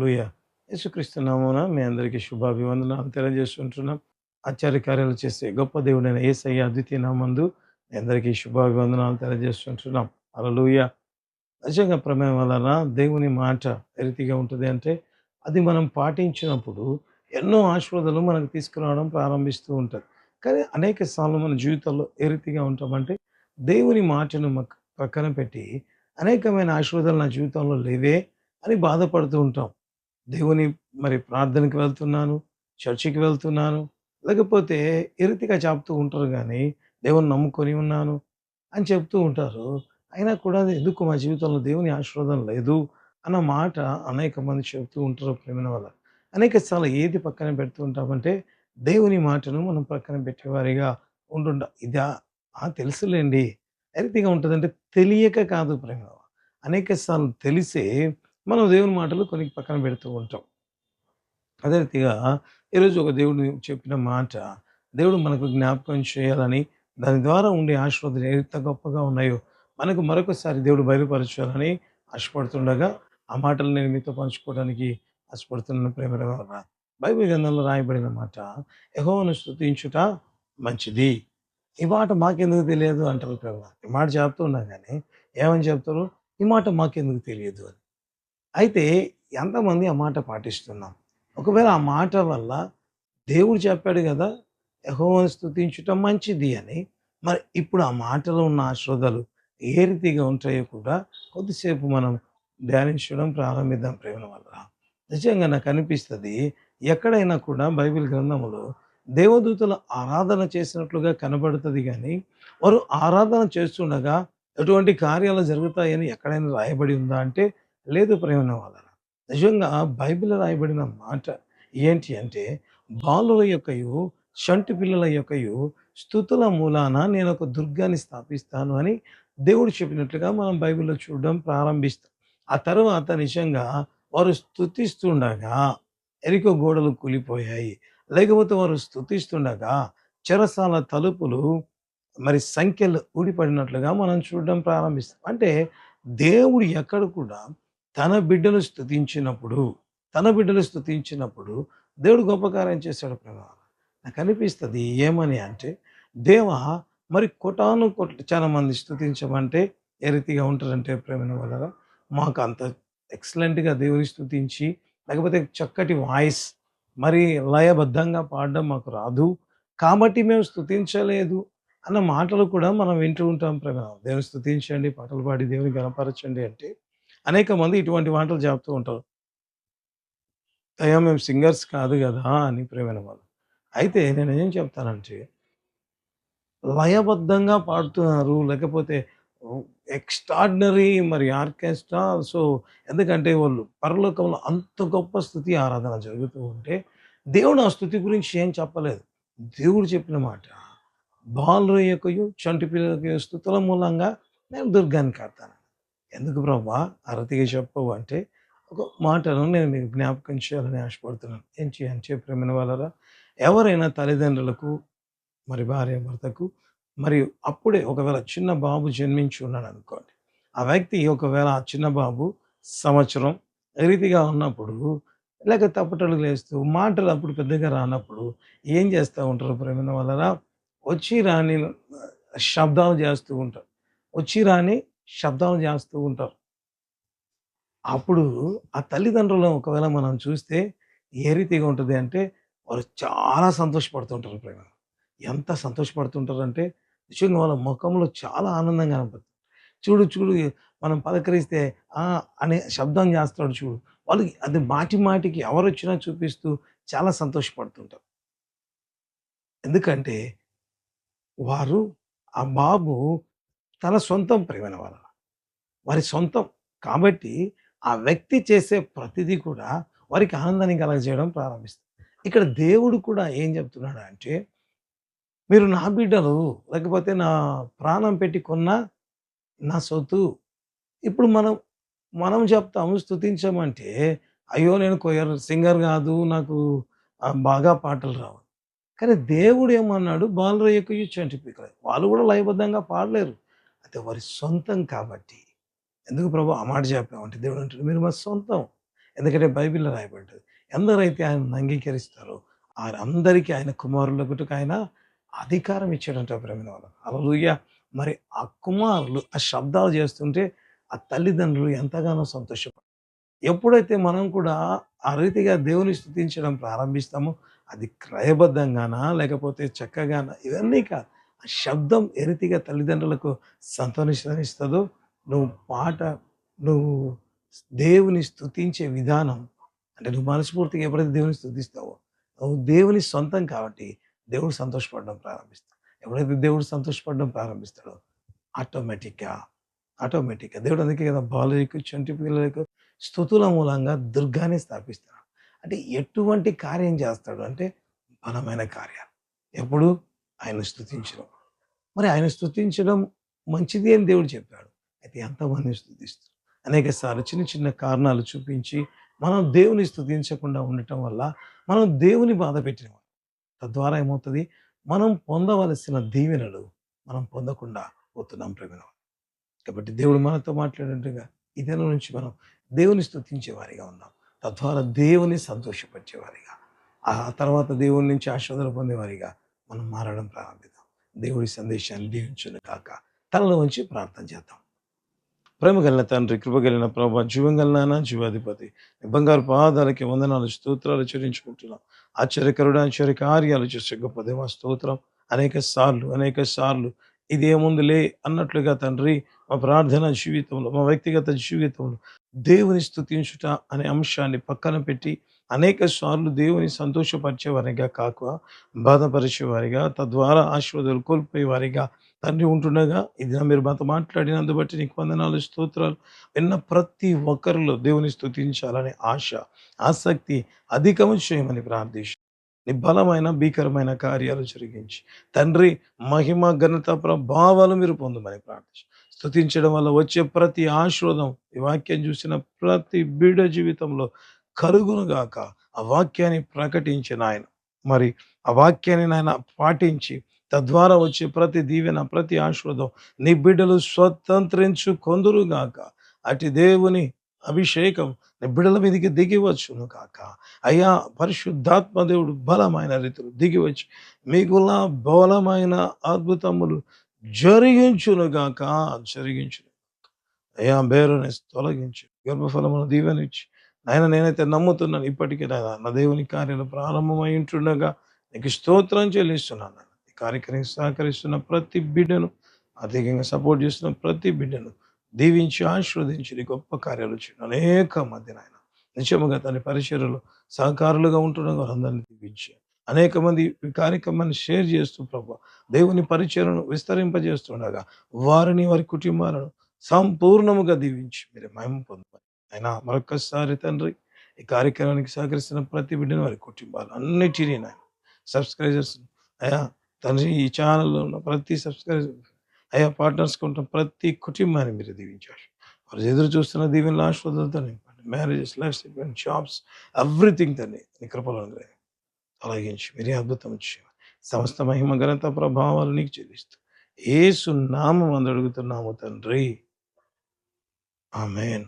హల్లెలూయా. యేసుక్రీస్తు నామమున మీ అందరికీ శుభాభివందనాలు. తెలియజేస్తుంటున్నాం. ఆచార్య కార్యాలు చేసే గొప్ప దేవుడైన ఏసయ్య అద్వితీయ నామందు మీ అందరికీ శుభాభివందనాలు తెలియజేస్తుంటున్నాం. హల్లెలూయా. నిజంగా ప్రమేయం వలన దేవుని మాట ఏ రీతిగా ఉంటుంది అంటే అది మనం పాటించినప్పుడు ఎన్నో ఆశీర్వాదాలు మనకు తీసుకురావడం ప్రారంభిస్తూ ఉంటుంది. కానీ అనేక సార్లు మన జీవితంలో ఏ రీతిగా ఉంటామంటే దేవుని మాటను పక్కన పెట్టి అనేకమైన ఆశీర్వాదాలు నా జీవితంలో లేవే అని బాధపడుతూ ఉంటాం. దేవుని మరి ప్రార్థనకి వెళ్తున్నాను చర్చికి వెళ్తున్నాను లేకపోతే ఎరితిగా చెప్తూ ఉంటారు కానీ దేవుని నమ్ముకొని ఉన్నాను అని చెప్తూ ఉంటారు. అయినా కూడా ఎందుకు మా జీవితంలో దేవుని ఆశీర్వాదం లేదు అన్న మాట అనేక మంది చెబుతూ ఉంటారు ప్రేమ వల్ల అనేక సార్లు ఏది పక్కన పెడుతూ ఉంటామంటే దేవుని మాటను మనం పక్కన పెట్టేవారిగా ఉంటుండ ఇదా ఆ తెలుసులేండి. ఎరితిగా ఉంటుందంటే తెలియక కాదు ప్రేమ అనేక సార్లు తెలిసే మనం దేవుని మాటలు కొన్ని పక్కన పెడుతూ ఉంటాం. అదే రీతిగా ఈరోజు ఒక దేవుడు చెప్పిన మాట దేవుడు మనకు జ్ఞాపకం చేయాలని దాని ద్వారా ఉండే ఆశీర్వాదాలు ఎంత గొప్పగా ఉన్నాయో మనకు మరొకసారి దేవుడు బయలుపరచాలని ఆశపడుతుండగా ఆ మాటలు నేను మీతో పంచుకోవడానికి ఆశపడుతున్న ప్రేమ బైబిల్ గ్రంథంలో రాయబడిన మాట యహోను స్థుతించుట మంచిది. ఈ మాట మాకెందుకు తెలియదు అంటారు ప్రేమ ఈ మాట చెప్తున్నా కానీ ఏమని చెప్తారు? ఈ మాట మాకెందుకు తెలియదు అని. అయితే ఎంతమంది ఆ మాట పాటిస్తున్నాం? ఒకవేళ ఆ మాట వల్ల దేవుడు చెప్పాడు కదా యెహోవాను స్థుతించటం మంచిది అని. మరి ఇప్పుడు ఆ మాటలో ఉన్న ఆశ్రదలు ఏ రీతిగా ఉంటాయో కూడా కొద్దిసేపు మనం ధ్యానించడం ప్రారంభిద్దాం ప్రేమ వల్ల. నిజంగా నాకు అనిపిస్తుంది ఎక్కడైనా కూడా బైబిల్ గ్రంథంలో దేవదూతలు ఆరాధన చేసినట్లుగా కనబడుతుంది కానీ వారు ఆరాధన చేస్తుండగా ఎటువంటి కార్యాలు జరుగుతాయని ఎక్కడైనా రాయబడి ఉందా అంటే లేదు ప్రేమ వాళ్ళ నిజంగా బైబిల్ రాయబడిన మాట ఏంటి అంటే బాలుల యొక్కయు చంటి పిల్లల యొక్కయు స్థుతుల మూలాన నేను ఒక దుర్గాన్ని స్థాపిస్తాను అని దేవుడు చెప్పినట్లుగా మనం బైబిల్లో చూడడం ప్రారంభిస్తాం. ఆ తర్వాత నిజంగా వారు స్థుతిస్తుండగా ఎరికో గోడలు కూలిపోయాయి. లేకపోతే వారు స్థుతిస్తుండగా చెరసాల తలుపులు మరి సంఖ్యలు ఊడిపడినట్లుగా మనం చూడడం ప్రారంభిస్తాం. అంటే దేవుడు ఎక్కడ కూడా తన బిడ్డలు స్థుతించినప్పుడు తన బిడ్డలు స్థుతించినప్పుడు దేవుడు గొప్ప కార్యం చేశాడు ప్రభావ నాకు అనిపిస్తుంది ఏమని అంటే దేవ మరి కొటాను కొట్ల చాలా మంది స్థుతించమంటే ఏ రీతిగా ఉంటారంటే ప్రేమ వల్ల మాకు అంత ఎక్సలెంట్గా దేవుని స్థుతించి లేకపోతే చక్కటి వాయిస్ మరి లయబద్ధంగా పాడడం మాకు రాదు. కాబట్టి మేము స్థుతించలేదు అన్న మాటలు కూడా మనం వింటూ ఉంటాం ప్రేమ దేవుని స్థుతించండి పాటలు పాడి దేవుని గణపరచండి అంటే అనేక మంది ఇటువంటి మాటలు చెప్తూ ఉంటారు. అయ్యా మేము సింగర్స్ కాదు కదా అని ప్రేమైన వాళ్ళు. అయితే నేను ఏం చెప్తానంటే లయబద్ధంగా పాడుతున్నారు లేకపోతే ఎక్స్ట్రాడినరీ మరి ఆర్కెస్ట్రా సో ఎందుకంటే వాళ్ళు పరలోకంలో అంత గొప్ప స్థుతి ఆరాధన జరుగుతూ ఉంటే దేవుడు ఆ స్థుతి గురించి ఏం చెప్పలేదు. దేవుడు చెప్పిన మాట బాలు యొక్కయు చంటి యొక్క స్థుతుల మూలంగా నేను దుర్గాన్ని కడతాను ఎందుకు ప్రభా అరతిగా చెప్పవు అంటే ఒక మాటను నేను మీకు జ్ఞాపకం చేయాలని ఆశపడుతున్నాను. ఏం చేయాలని చెప్పిన వాళ్ళరా ఎవరైనా తల్లిదండ్రులకు మరి భార్య భర్తకు మరియు అప్పుడే ఒకవేళ చిన్న బాబు జన్మించి ఉన్నాడు అనుకోండి ఆ వ్యక్తి ఒకవేళ ఆ చిన్న బాబు సంవత్సరం రీతిగా ఉన్నప్పుడు లేక తప్పటలు లేస్తూ మాటలు అప్పుడు పెద్దగా రానప్పుడు ఏం చేస్తూ ఉంటారు ప్రేమిన వాళ్ళరా వచ్చి రాని శబ్దాలు చేస్తూ ఉంటారు. వచ్చి రాని శబ్దాలు చేస్తూ ఉంటారు. అప్పుడు ఆ తల్లిదండ్రులు ఒకవేళ మనం చూస్తే ఏ రీతిగా ఉంటుంది అంటే వారు చాలా సంతోషపడుతుంటారు ప్రేమ. ఎంత సంతోషపడుతుంటారు అంటే నిజంగా వాళ్ళ ముఖంలో చాలా ఆనందంగా కనపడుతుంది. చూడు చూడు మనం పలకరిస్తే అనే శబ్దం చేస్తాడు చూడు. వాళ్ళకి అది మాటి మాటికి ఎవరు వచ్చినా చూపిస్తూ చాలా సంతోషపడుతుంటారు. ఎందుకంటే వారు ఆ బాబు తన సొంతం ప్రేమైన వాళ్ళ. వారి సొంతం. కాబట్టి ఆ వ్యక్తి చేసే ప్రతిదీ కూడా వారికి ఆనందాన్ని కలగజేయడం ప్రారంభిస్తుంది. ఇక్కడ దేవుడు కూడా ఏం చెప్తున్నాడు అంటే మీరు నా బిడ్డలు లేకపోతే నా ప్రాణం పెట్టి కొన్న నా సొత్తు ఇప్పుడు మనం మనం చెప్తాము స్థుతించమంటే అయ్యో నేను కొయ్యర్ సింగర్ కాదు నాకు బాగా పాటలు రావు. కానీ దేవుడు ఏమన్నాడు? బాలరయ్యకు చంటి పీకలేదు. వాళ్ళు కూడా లయబద్ధంగా పాడలేరు. అయితే వారి సొంతం కాబట్టి. ఎందుకు ప్రభు? ఆ మాట చెప్పామంటే దేవుడు అంటాడు మీరు మా సొంతం. ఎందుకంటే బైబిల్‌లో రాయబడ్డది. ఎందరైతే ఆయనను అంగీకరిస్తారో అందరికీ ఆయన కుమారులగుటకు ఆయన అధికారం ఇచ్చాడంట ప్రేమ వాళ్ళ అలలుయ్య మరి ఆ కుమారులు ఆ శబ్దాలు చేస్తుంటే ఆ తల్లిదండ్రులు ఎంతగానో సంతోషపడతారు ఎప్పుడైతే మనం కూడా ఆ రీతిగా దేవుని స్తుతించడం ప్రారంభిస్తామో అది క్రయబద్ధంగానా లేకపోతే చక్కగానా ఇవన్నీ కాదు. ఆ శబ్దం ఏ రీతిగా తల్లిదండ్రులకు సంతోషిస్తుందో నువ్వు పాట నువ్వు దేవుని స్థుతించే విధానం అంటే నువ్వు మనస్ఫూర్తిగా ఎప్పుడైతే దేవుని స్థుతిస్తావో నువ్వు దేవుని సొంతం కాబట్టి దేవుడు సంతోషపడడం ప్రారంభిస్తాడు. ఎప్పుడైతే దేవుడు సంతోషపడడం ప్రారంభిస్తాడో ఆటోమేటిక్‌గా, ఆటోమేటిక్‌గా దేవుడు అందుకే కదా బాలులకు, చంటి పిల్లలకు స్థుతుల మూలంగా దుర్గాన్ని స్థాపిస్తాడు. అంటే ఎటువంటి కార్యం చేస్తాడు అంటే బలమైన కార్యాలు. ఎప్పుడు? ఆయన స్థుతించడం మరి ఆయన స్థుతించడం మంచిది అని దేవుడు చెప్పాడు. అయితే ఎంతమంది స్థుతిస్తారు అనేక సార్లు చిన్న చిన్న కారణాలు చూపించి మనం దేవుని స్థుతించకుండా ఉండటం వల్ల మనం దేవుని బాధపెట్టినవాళ్ళం. తద్వారా ఏమవుతుంది? మనం పొందవలసిన దీవెనలు మనం పొందకుండా పోతున్నాం ప్రియమైన కాబట్టి దేవుడు మనతో మాట్లాడినట్టుగా ఈ నుంచి మనం దేవుని స్థుతించేవారిగా వారిగా తద్వారా దేవుని సంతోషపరిచేవారిగా, ఆ తర్వాత దేవుని నుంచి ఆశీర్వాదాలు పొందేవారిగా మనం మారడం ప్రారంభిద్దాం. దేవుడి సందేశాన్ని దీవించును కాక తనలో ఉంచి ప్రార్థన చేద్దాం. ప్రేమ కలిగిన తండ్రి, కృపగలిగిన ప్రభా, జీవం గల జీవాధిపతి బంగారు పాదాలకి వందనాలు, స్తోత్రాలు చెల్లించుకుంటున్నాం. ఆశ్చర్యకరుడు, ఆశ్చర్య కార్యాలు చేసే గొప్ప దేవ స్తోత్రం. అనేక సార్లు, అనేక సార్లు ఇదేముందులే అన్నట్లుగా తండ్రి మా ప్రార్థన జీవితంలో, మా వ్యక్తిగత జీవితంలో దేవుని స్థుతించుట అనే అంశాన్ని పక్కన పెట్టి అనేక సార్లు దేవుని సంతోషపరిచేవారిగా కాక బాధపరిచేవారిగా తద్వారా ఆశీర్వాదాలు కోల్పోయేవారిగా తండ్రి ఉంటుండగా ఇది మీరు మాతో మాట్లాడినందు బట్టి నీకు వందనాలు స్తోత్రాలు. విన్న ప్రతి ఒక్కరిలో దేవుని స్థుతించాలనే ఆశ ఆసక్తి అధికము చేయమని ప్రార్థించు. నీ బలమైన భీకరమైన కార్యాలు జరిగించి తండ్రి మహిమ ఘనత ప్రభావాలు మీరు పొందమని ప్రార్థించు. స్తుతించడం వల్ల వచ్చే ప్రతి ఆశీర్వాదం ఈ వాక్యం చూసిన ప్రతి బిడ జీవితంలో కలుగునుగాక ఆ వాక్యాన్ని ప్రకటించిన ఆయన. మరి ఆ వాక్యాన్ని నాయన పాటించి తద్వారా వచ్చే ప్రతి దీవెన ప్రతి ఆశీర్వాదం నీ బిడ్డలు స్వతంత్రించు కొందురుగాక అటు దేవుని అభిషేకం నీ బిడ్డల మీదకి దిగివచ్చును కాక అయ్యా పరిశుద్ధాత్మ దేవుడు బలమైన రీతిలో దిగివచ్చు మీకులా బలమైన అద్భుతములు జరిగించును గాక జరిగించును అయ్యా బేరుని తొలగించు గర్భఫలమును దీవెనిచ్చి నాయన నేనైతే నమ్ముతున్నాను ఇప్పటికీ నాయన నా దేవుని కార్యాలు ప్రారంభమై ఉంటుండగా నీకు స్తోత్రం చెల్లిస్తున్నాను ఈ కార్యక్రమం సహకరిస్తున్న ప్రతి బిడ్డను ఆర్థికంగా సపోర్ట్ చేస్తున్న ప్రతి బిడ్డను దీవించి ఆశీర్వదించి నీ గొప్ప కార్యాలు చేయడం అనేక మంది నాయన నిజముగా తన పరిచయలు సహకారులుగా ఉంటుండగా వారందరినీ దీవించి అనేక మంది ఈ కార్యక్రమాన్ని షేర్ చేస్తూ ప్రభు దేవుని పరిచయను విస్తరింపజేస్తుండగా వారిని వారి కుటుంబాలను సంపూర్ణముగా దీవించి మీరు మహిమ పొందమని అయినా మరొకసారి తండ్రి ఈ కార్యక్రమానికి సహకరిస్తున్న ప్రతి బిడ్డను వారి కుటుంబాలు అన్నిటినీ నాయన సబ్స్క్రైబర్స్ అయ్యా తండ్రి ఈ ఛానల్లో ఉన్న ప్రతి సబ్స్క్రైబర్ అయ్యా పార్ట్నర్స్ ఉంటున్న ప్రతి కుటుంబాన్ని మీరు దీవించారు. వారు ఎదురు చూస్తున్న దీవెనల ఆశ్వాదంతో నింపండి. Marriages lifestyle shops everything తన్ని నీ కృపలో తొలగించి మీరే అద్భుతం చేయాలి సమస్త మహిమ ఘనత ప్రభావాలు నీకు చెల్లిస్తూ ఏసు నామం అందడుగుతున్నాము అడుగుతున్నాము తండ్రి. ఆమెన్.